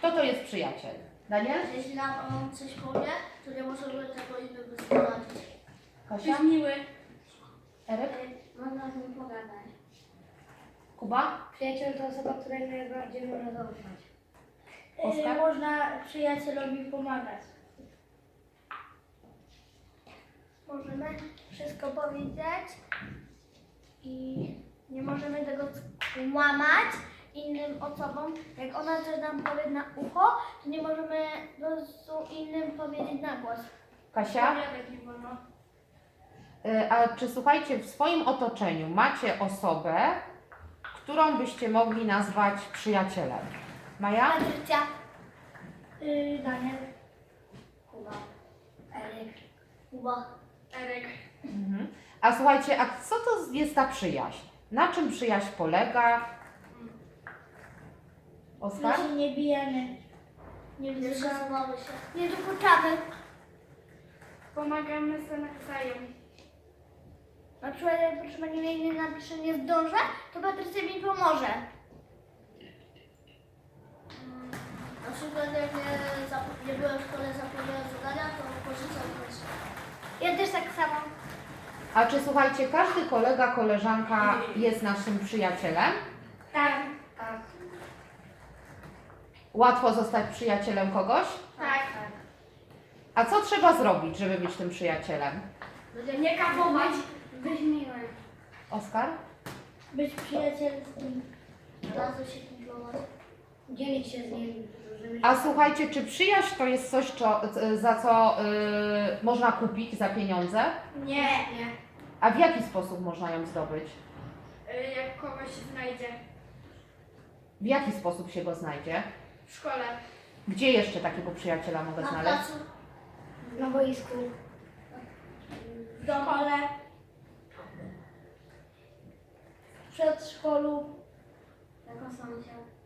Kto to jest przyjaciel? Daniel? Jeśli nam on coś powie, to nie możemy tego innemu zdradzić. Kasia? miły. Eryk? Można z nim pogadać. Kuba? Przyjaciel to osoba, której najbardziej można zaufać. Oskar? Można przyjacielowi pomagać. Możemy wszystko powiedzieć i nie możemy tego łamać innym osobom. Jak ona coś nam powie na ucho, to nie możemy po prostu innym powiedzieć na głos. Kasia? Nie wolno. Y, A czy słuchajcie, w swoim otoczeniu macie osobę, którą byście mogli nazwać przyjacielem? Maja? Patrycja. Yy, Daniel. Kuba. Eryk. Kuba. Erek. Mhm. A słuchajcie, a co to jest ta przyjaźń? Na czym przyjaźń polega? Oskar? się nie bijemy. Nie wyzywamy się. Nie dokuczamy. Pomagamy sobie nawzajem. Na przykład jak proszę pani mnie napisze nie zdążę, to Patrycja mi pomoże. Na przykład jak nie, nie byłem w szkole, zapomniałem zadania, to pożyczam też. Ja też tak samo. A czy słuchajcie, każdy kolega, koleżanka jest naszym przyjacielem? Tak. Tak. Łatwo zostać przyjacielem kogoś? Tak. A co trzeba zrobić, żeby być tym przyjacielem? Nie kapować. Być miłym. Oskar? Być przyjacielskim. Razu się kumplować. Dzielić się z nim. A słuchajcie, czy przyjaźń to jest coś, co, za co y, można kupić za pieniądze? Nie. Nie. A w jaki sposób można ją zdobyć? Y, Jak kogoś znajdzie W jaki sposób się go znajdzie? W szkole. Gdzie jeszcze takiego przyjaciela mogę Na znaleźć? placu. Na boisku. W szkole. W przedszkolu. Jako sąsiad.